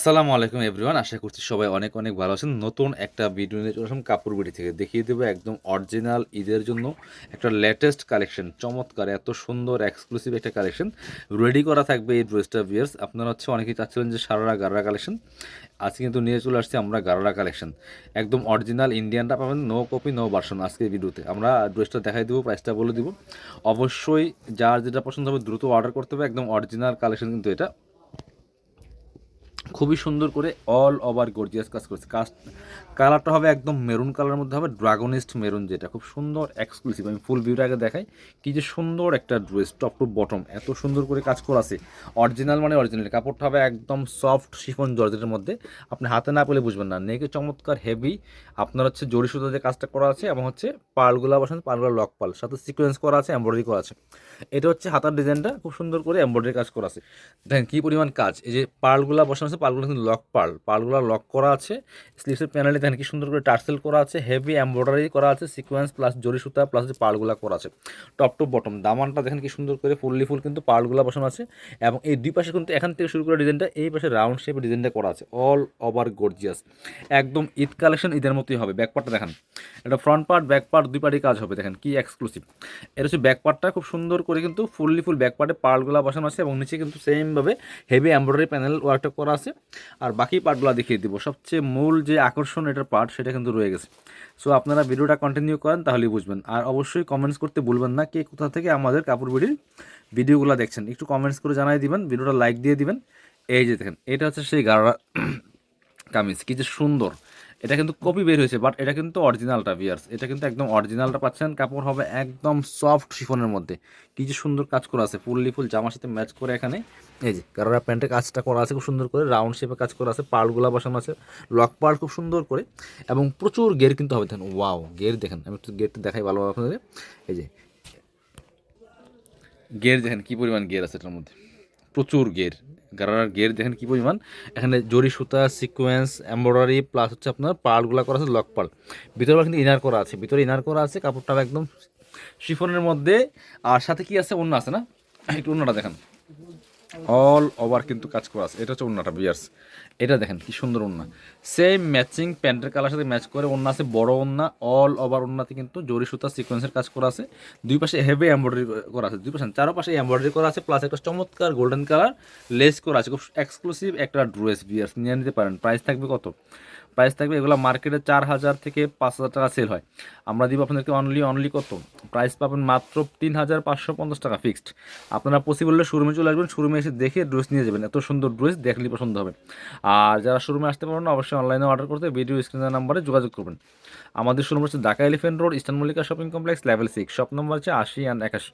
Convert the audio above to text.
আসসালামু আলাইকুম এভরিওয়ান, আশা করছি সবাই অনেক অনেক ভালো আছেন। নতুন একটা ভিডিও নিয়ে চলে আসলাম কাপড় বিড়ি থেকে। দেখিয়ে দেবো একদম অরিজিনাল ঈদের জন্য একটা লেটেস্ট কালেকশন চমৎকার, এত সুন্দর এক্সক্লুসিভ একটা কালেকশন রেডি করা থাকবে এই ড্রেসটা বিয়ার্স আপনারা হচ্ছে অনেকেই চাচ্ছিলেন যে সারারা গাররা কালেকশন আজকে কিন্তু নিয়ে চলে আসছি আমরা গাররা কালেকশন একদম অরিজিনাল ইন্ডিয়ানটা পাবেন নো কপি নো ভার্সন আজকে ভিডিওতে। আমরা ড্রেসটা দেখাই দেবো প্রাইসটা বলে দিব। অবশ্যই যার যেটা পছন্দ হবে দ্রুত অর্ডার করতে হবে। একদম অরিজিনাল কালেকশন কিন্তু এটা। খুবই সুন্দর করে অল ওভার গর্জিয়াস কাজ করেছে। কাজ কালারটা হবে একদম মেরুন কালারের মধ্যে হবে ড্রাগনিস্ট মেরুন যেটা। খুব সুন্দর এক্সক্লুসিভ আমি ফুল ভিউটা আগে দেখাই। কি যে সুন্দর একটা ড্রেস টপ টু বটম এত সুন্দর করে কাজ করা আছে। অরিজিনাল মানে অরিজিনাল কাপড়টা হবে একদম সফট শিফন জর্জেটের মধ্যে। আপনি হাতে না পেলে বুঝবেন না। নেকে চমৎকার হেভি আপনার হচ্ছে জরি সুতো যে কাজটা করা আছে এবং হচ্ছে পালগুলা বসান পালগুলা লক পাল। সাথে সিকোয়েন্স করা আছে এমব্রয়ডারি করা আছে। এটা হচ্ছে হাতার ডিজাইনটা খুব সুন্দর করে এমব্রয়ডারি কাজ করা আছে। দেখেন কী পরিমাণ কাজ। এই যে পালগুলা বসানো আছে পালগুলো কিন্তু লক পাল, পালগুলা লক করা আছে স্লিভসের প্যানেলে দেখেন কি সুন্দর করে টার্সেল করা আছে হেভি এমব্রয়ডারি করা আছে সিকোয়েন্স প্লাস জরি সুতা প্লাস যে পালগুলা করা আছে টপ টু বটম দামানটা দেখেন কি সুন্দর করে ফুললি ফুল কিন্তু পালগুলা বসানো আছে, এবং এই দুই পাশে কিন্তু এখান থেকে শুরু করে ডিজাইনটা, এই পাশে রাউন্ড শেপের ডিজাইনটা করা আছে অল ওভার গর্জিয়াস একদম ঈদ কালেকশন ঈদের মতোই হবে ব্যাক পার্টটা দেখেন, এটা ফ্রন্ট পার্ট ব্যাক পার্ট দুই পার্টই কাজ হবে, দেখেন কি এক্সক্লুসিভ এটা হচ্ছে ব্যাক পার্টটা খুব সুন্দর করে কিন্তু ফুললি ফুল ব্যাক পার্টে পার্টগুলো বসানো আছে, এবং নিচে কিন্তু সেমভাবে হেভি এমব্রয়ডারি প্যানেল ওয়ার্কটা করা আছে আর বাকি পার্টগুলো দেখিয়ে দিব। সবচেয়ে মূল যে আকর্ষণ এটার পার্ট সেটা কিন্তু রয়ে গেছে। সো আপনারা ভিডিওটা কন্টিনিউ করেন তাহলেই বুঝবেন। আর অবশ্যই কমেন্টস করতে ভুলবেন না, কে কোথা থেকে আমাদের কাপড় বিড়ির ভিডিওগুলো দেখছেন। একটু কমেন্টস করে জানাই দিবেন, ভিডিওটা লাইক দিয়ে দিবেন। এই যে দেখেন, এটা হচ্ছে সেই গাড়া কামিজ, কি যে সুন্দর। এটা কিন্তু কপি বের হয়েছে বাট এটা কিন্তু অরিজিনালটা বিয়ার্স এটা কিন্তু একদম অরিজিনালটা পাচ্ছেন, কাপড় হবে একদম সফট শিফনের মধ্যে। কি যে সুন্দর কাজ করা আছে ফুললি ফুল জামার সাথে ম্যাচ করে এখানে। এই যে গারারা প্যান্টের কাজটা করা আছে, খুব সুন্দর করে রাউন্ড শেপে কাজ করা আছে পার্লগুলা বসানো আছে লক পার্ল খুব সুন্দর করে, এবং প্রচুর গের কিন্তু হবে। দেখেন ওয়াও গের দেখেন, আমি একটু গেরটা দেখাই ভালোভাবে আপনাদের। এই যে গের দেখেন, কি পরিমাণ গের আছে এটার মধ্যে। প্রচুর গের গারার গের দেখেন কি পরিমাণ? এখানে জরি সুতা সিকোয়েন্স এমব্রয়ডারি প্লাস হচ্ছে আপনার পালগুলো করা আছে লক পাল ভিতরে কিন্তু ইনার করা আছে। ভিতরে ইনার করা আছে, কাপড়টা একদম শিফনের মধ্যে। আর সাথে কি আছে? অন্য আছে না? একটু অন্যটা দেখেন। অল ওভার কিন্তু কাজ করা আছে। এটা হচ্ছে অন্যটা বিয়ার্স এটা দেখেন কি সুন্দর ওন্না সেম ম্যাচিং প্যান্টের কালার সাথে ম্যাচ করে ওন্না আছে বড় ওন্না অল ওভার ওন্নাতে কিন্তু জরি সুতা সিকোয়েন্সের কাজ করা আছে। দুই পাশে হেভি এমব্রয়ডারি করা আছে। দুই পাশে না, চারো পাশে এমব্রয়ডারি করা আছে প্লাস একটা চমৎকার গোল্ডেন কালার লেস করা আছে। খুব এক্সক্লুসিভ একটা ড্রেস বিয়ার্স নিয়ে নিতে পারেন। প্রাইস থাকবে কত? প্রাইস থাকবে এগুলো মার্কেটে চার হাজার থেকে পাঁচ হাজার টাকা সেল হয়। আমরা দিব আপনাদেরকে অনলি অনলি কত? প্রাইস পাবেন মাত্র তিন হাজার পাঁচশো পঞ্চাশ টাকা ফিক্সড আপনারা পসিবল হলে শোরুমে চলে আসবেন শোরুমে এসে দেখে ড্রেস নিয়ে যাবেন। এত সুন্দর ড্রেস দেখলে পছন্দ হবে। আর যারা শোরুমে আসতে পারবেন অবশ্যই অনলাইনে অর্ডার করতে ভিডিও স্ক্রিনের নাম্বারে যোগাযোগ করবেন। আমাদের শোরুম হচ্ছে Dhaka elephant road eastern Mallika shopping complex level six shop number হচ্ছে আশি অ্যান্ড একাশি।